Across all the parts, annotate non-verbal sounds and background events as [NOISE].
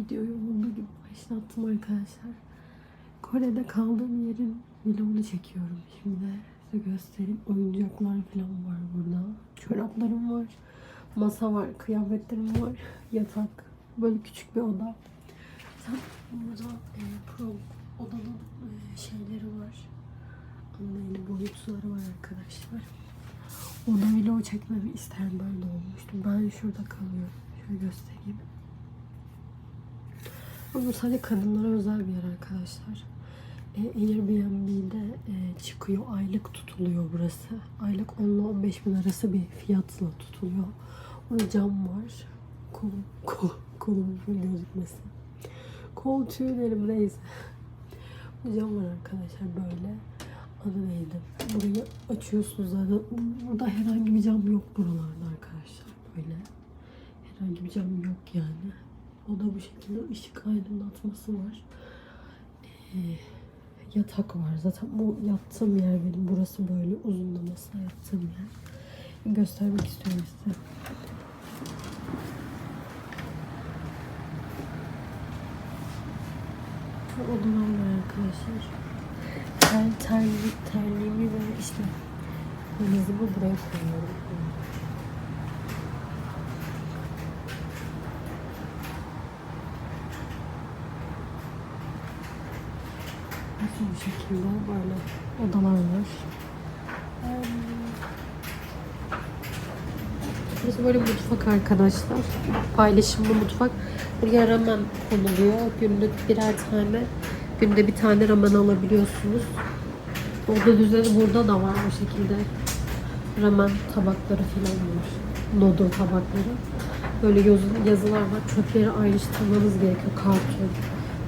Videoyu olduğu gibi başlattım arkadaşlar. Kore'de kaldığım yerin vlogunu çekiyorum şimdi. Size göstereyim. Oyuncaklar falan var burada. Çoraplarım var. Masa var. Kıyafetlerim var. Yatak. Böyle küçük bir oda. Sen burada e, pro odanın e, şeyleri var. Anlayın boyutları var arkadaşlar. Oda vlog çekmemi isteyen böyle olmuştu. Ben şurada kalıyorum. Şöyle göstereyim. Bu sadece kadınlara özel bir yer arkadaşlar. E, Airbnb'de e, çıkıyor. Aylık tutuluyor burası. Aylık 10 ile 15 bin arası bir fiyatla tutuluyor. Orada cam var. Kolum, kol, kolum gözükmesin. Kol tüylerim neyse. Cam var arkadaşlar böyle. Adı neydi? Burayı açıyorsunuz zaten. Burada herhangi bir cam yok buralarda arkadaşlar. Böyle. Herhangi bir cam yok yani. O da bu şekilde ışık aydınlatması var. Ee, yatak var. Zaten bu yattığım yer benim. Burası böyle uzunlamasına yattığım yer. Göstermek istiyorum size. Bu odalar var arkadaşlar. Ter, terli, terliğimi ve işte valizimi buraya koyuyorum. Bir şekilde böyle odalar var. Burası böyle mutfak arkadaşlar. Paylaşımlı mutfak. Buraya ramen konuluyor. Günde birer tane, günde bir tane ramen alabiliyorsunuz. Oda düzeni burada da var bu şekilde. Ramen tabakları falan var. Noodle tabakları. Böyle yazı- yazılar var. Çöpleri ayrıştırmanız gerekiyor. Karton,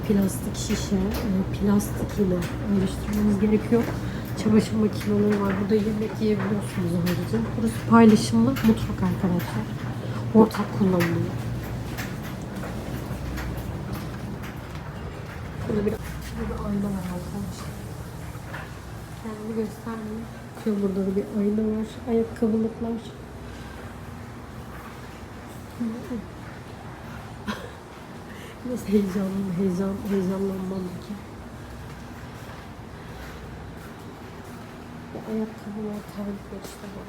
plastik şişe, e, plastik yine ayrıştırmanız gerekiyor. Çamaşır makineleri var. Burada yemek yiyebiliyorsunuz ayrıca. Burası paylaşımlı mutfak arkadaşlar. Ortak kullanılıyor. Burada bir, bir ayna var arkadaşlar. Kendimi göstermeyeyim. Şöyle burada da bir ayna var. Ayakkabılıklar. Biraz heyecanlıyım. Heyecan, heyecanlanmam ki. Ve ayakkabılar, terlikler işte var.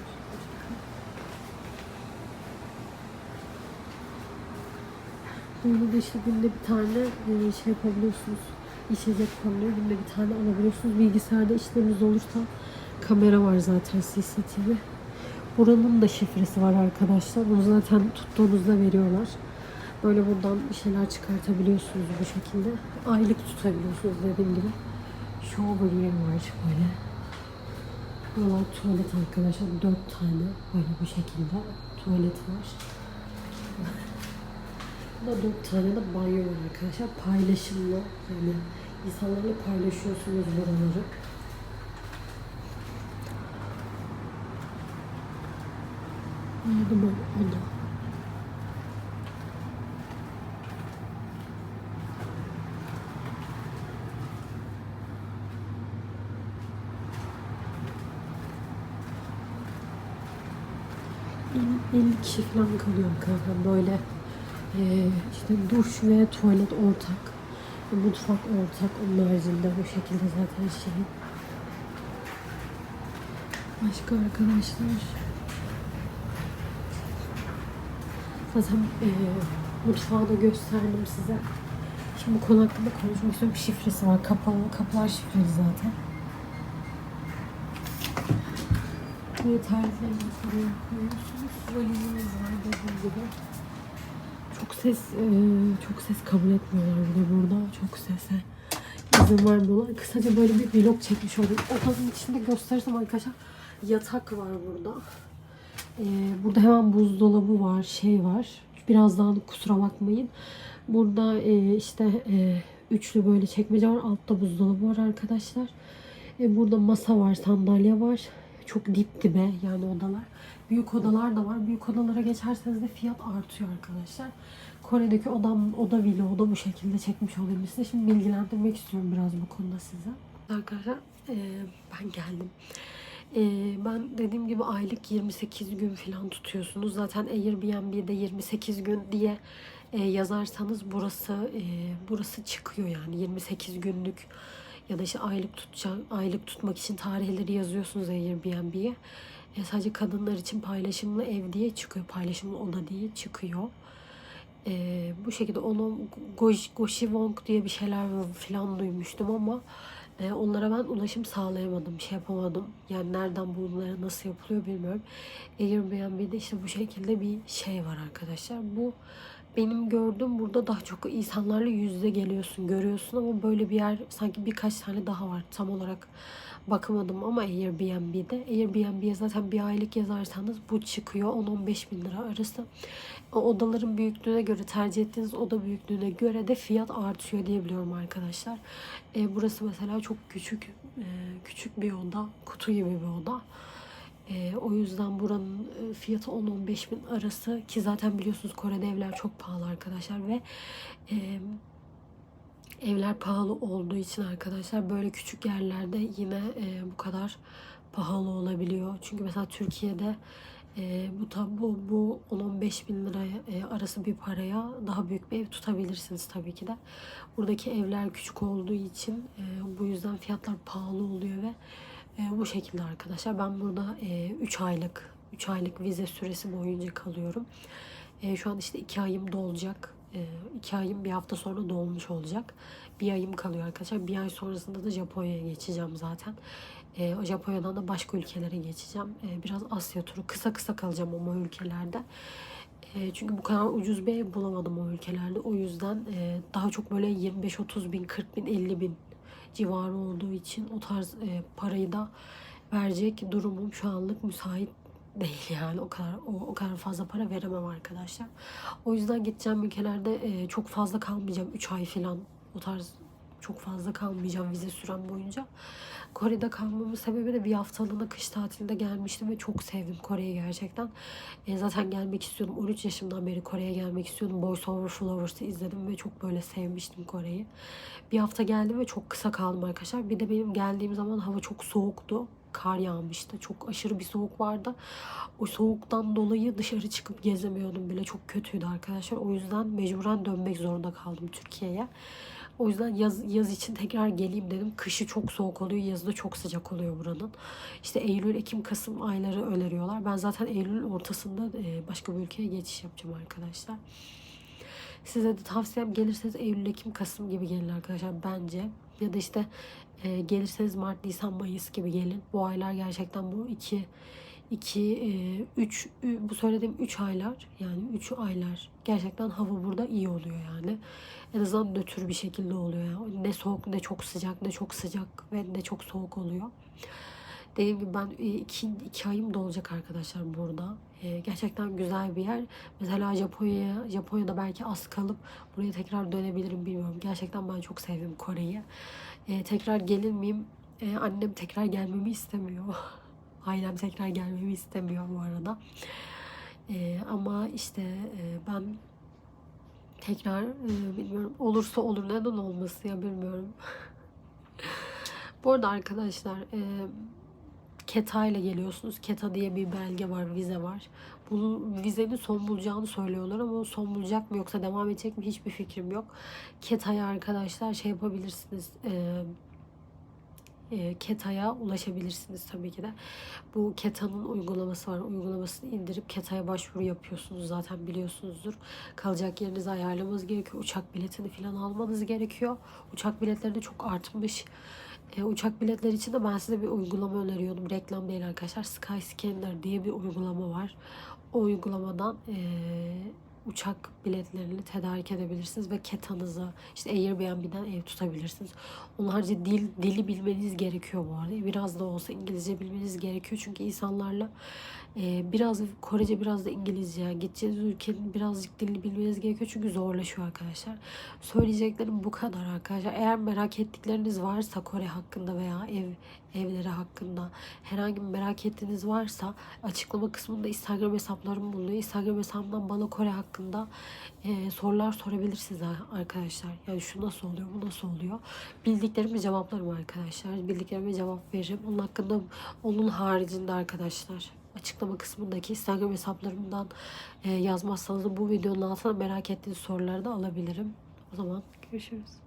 Burada da işte günde bir tane e, şey yapabiliyorsunuz. İçecek konuluyor. Günde bir tane alabiliyorsunuz. Bilgisayarda işleriniz olursa kamera var zaten CCTV. Buranın da şifresi var arkadaşlar. Bunu zaten tuttuğunuzda veriyorlar. Böyle buradan bir şeyler çıkartabiliyorsunuz bu şekilde. Aylık tutabiliyorsunuz dediğim gibi. Shower yer var böyle. Buralar tuvalet arkadaşlar. Dört tane böyle bu şekilde tuvalet var. Burada dört tane de banyo var arkadaşlar. Paylaşımlı. Yani insanlarla paylaşıyorsunuz buraları. Böyle oda. 50 kişi falan kalıyor kanka böyle e, işte duş ve tuvalet ortak mutfak ortak onun haricinde bu şekilde zaten şey. Başka arkadaşlar? Zaten e, mutfağı da gösterdim size. Şimdi bu konu hakkında konuşmak istiyorum. Şifresi var kapalı kapılar şifreli zaten Böyle tariflerinizi buraya koyuyorsunuz. Valiziniz var dediğim gibi. Çok ses e, çok ses kabul etmiyorlar bir de burada. Çok sese izin vermiyorlar. Kısaca böyle bir vlog çekmiş oldum. Odanın içinde gösterirsem arkadaşlar yatak var burada. E, burada hemen buzdolabı var, şey var. Birazdan kusura bakmayın. Burada e, işte üçlü böyle çekmece var. Altta buzdolabı var arkadaşlar. Burada masa var, sandalye var. Çok dip dibe yani odalar. Büyük odalar da var. Büyük odalara geçerseniz de fiyat artıyor arkadaşlar. Kore'deki odam, oda vlogu bu şekilde çekmiş olayım size. Şimdi bilgilendirmek istiyorum biraz bu konuda size. Arkadaşlar e, ben geldim. E, ben dediğim gibi aylık 28 gün falan tutuyorsunuz. Zaten Airbnb'de 28 gün diye e, yazarsanız burası e, burası çıkıyor yani 28 günlük ya da işte aylık tutacak aylık tutmak için tarihleri yazıyorsunuz Airbnb'ye. E, sadece kadınlar için paylaşımlı ev diye çıkıyor. Paylaşımlı oda diye çıkıyor. E, bu şekilde onu Goş, Goşivong diye bir şeyler falan duymuştum ama e, onlara ben ulaşım sağlayamadım, şey yapamadım. Yani nereden bunlara nasıl yapılıyor bilmiyorum. Airbnb'de işte bu şekilde bir şey var arkadaşlar. Bu benim gördüğüm burada daha çok insanlarla yüzde geliyorsun, görüyorsun ama böyle bir yer sanki birkaç tane daha var. Tam olarak bakamadım ama Airbnb'de. Airbnb'ye zaten bir aylık yazarsanız bu çıkıyor 10-15 bin lira arası. O odaların büyüklüğüne göre tercih ettiğiniz oda büyüklüğüne göre de fiyat artıyor diye biliyorum arkadaşlar. E, burası mesela çok küçük e, küçük bir oda, kutu gibi bir oda. E, o yüzden buranın e, fiyatı 10-15 bin arası ki zaten biliyorsunuz Kore'de evler çok pahalı arkadaşlar ve e, evler pahalı olduğu için arkadaşlar böyle küçük yerlerde yine e, bu kadar pahalı olabiliyor. Çünkü mesela Türkiye'de e, bu tab- bu, bu 10-15 bin liraya e, arası bir paraya daha büyük bir ev tutabilirsiniz tabii ki de. Buradaki evler küçük olduğu için e, bu yüzden fiyatlar pahalı oluyor ve e, bu şekilde arkadaşlar. Ben burada 3 aylık 3 aylık vize süresi boyunca kalıyorum. E, şu an işte 2 ayım dolacak. 2 ayım bir hafta sonra dolmuş olacak. Bir ayım kalıyor arkadaşlar. Bir ay sonrasında da Japonya'ya geçeceğim zaten. E, o Japonya'dan da başka ülkelere geçeceğim. E, biraz Asya turu. Kısa kısa kalacağım ama ülkelerde. E, çünkü bu kadar ucuz bir ev bulamadım o ülkelerde. O yüzden e, daha çok böyle 25-30 bin, 40 bin, 50 bin civarı olduğu için o tarz e, parayı da verecek durumum şu anlık müsait değil yani o kadar o, o kadar fazla para veremem arkadaşlar. O yüzden gideceğim ülkelerde e, çok fazla kalmayacağım 3 ay falan o tarz çok fazla kalmayacağım vize süren boyunca. Kore'de kalmamın sebebi de bir haftalığına kış tatilinde gelmiştim ve çok sevdim Kore'yi gerçekten. E, zaten gelmek istiyordum. 13 yaşımdan beri Kore'ye gelmek istiyordum. Boys Over Flowers'ı izledim ve çok böyle sevmiştim Kore'yi. Bir hafta geldim ve çok kısa kaldım arkadaşlar. Bir de benim geldiğim zaman hava çok soğuktu kar yağmıştı. Çok aşırı bir soğuk vardı. O soğuktan dolayı dışarı çıkıp gezemiyordum bile. Çok kötüydü arkadaşlar. O yüzden mecburen dönmek zorunda kaldım Türkiye'ye. O yüzden yaz, yaz için tekrar geleyim dedim. Kışı çok soğuk oluyor, yazı da çok sıcak oluyor buranın. İşte Eylül, Ekim, Kasım ayları öneriyorlar. Ben zaten Eylül ortasında e, başka bir ülkeye geçiş yapacağım arkadaşlar. Size de tavsiyem gelirseniz Eylül, Ekim, Kasım gibi gelin arkadaşlar bence. Ya da işte e, gelirseniz Mart, Nisan, Mayıs gibi gelin. Bu aylar gerçekten bu iki 2 3 bu söylediğim 3 aylar yani 3 aylar gerçekten hava burada iyi oluyor yani. En azından nötr bir şekilde oluyor. Yani. Ne soğuk ne çok sıcak ne çok sıcak ve ne çok soğuk oluyor. Dediğim gibi ben e, iki, iki ayım da olacak arkadaşlar burada. E, gerçekten güzel bir yer. Mesela Japonya'ya, Japonya'da belki az kalıp buraya tekrar dönebilirim bilmiyorum. Gerçekten ben çok sevdim Kore'yi. E, tekrar gelir miyim? E, annem tekrar gelmemi istemiyor. [LAUGHS] Ailem tekrar gelmemi istemiyor bu arada. E, ama işte e, ben tekrar e, bilmiyorum olursa olur neden olması ya bilmiyorum. [LAUGHS] bu arada arkadaşlar e, KETA ile geliyorsunuz. KETA diye bir belge var, vize var. Bunun vizenin son bulacağını söylüyorlar ama son bulacak mı yoksa devam edecek mi hiçbir fikrim yok. KETA'ya arkadaşlar şey yapabilirsiniz. E, e, KETA'ya ulaşabilirsiniz tabii ki de. Bu KETA'nın uygulaması var. Uygulamasını indirip KETA'ya başvuru yapıyorsunuz zaten biliyorsunuzdur. Kalacak yerinizi ayarlamanız gerekiyor. Uçak biletini falan almanız gerekiyor. Uçak biletleri de çok artmış. E, uçak biletleri için de ben size bir uygulama öneriyordum. Reklam değil arkadaşlar. Skyscanner diye bir uygulama var. O uygulamadan e, uçak biletlerini tedarik edebilirsiniz ve ketanızı işte Airbnb'den ev tutabilirsiniz. Onun harici dil, dili bilmeniz gerekiyor bu arada. Biraz da olsa İngilizce bilmeniz gerekiyor. Çünkü insanlarla e, biraz Korece biraz da İngilizce yani gideceğiniz ülkenin birazcık dilini bilmeniz gerekiyor. Çünkü zorlaşıyor arkadaşlar. Söyleyeceklerim bu kadar arkadaşlar. Eğer merak ettikleriniz varsa Kore hakkında veya ev evleri hakkında herhangi bir merak ettiğiniz varsa açıklama kısmında Instagram hesaplarım bulunuyor. Instagram hesabımdan bana Kore hakkında e, sorular sorabilirsiniz arkadaşlar. Yani şu nasıl oluyor, bu nasıl oluyor. Bildiklerimi cevaplarım arkadaşlar. Bildiklerime cevap veririm. Onun hakkında, onun haricinde arkadaşlar açıklama kısmındaki Instagram hesaplarımdan e, yazmazsanız da bu videonun altına merak ettiğiniz soruları da alabilirim. O zaman görüşürüz.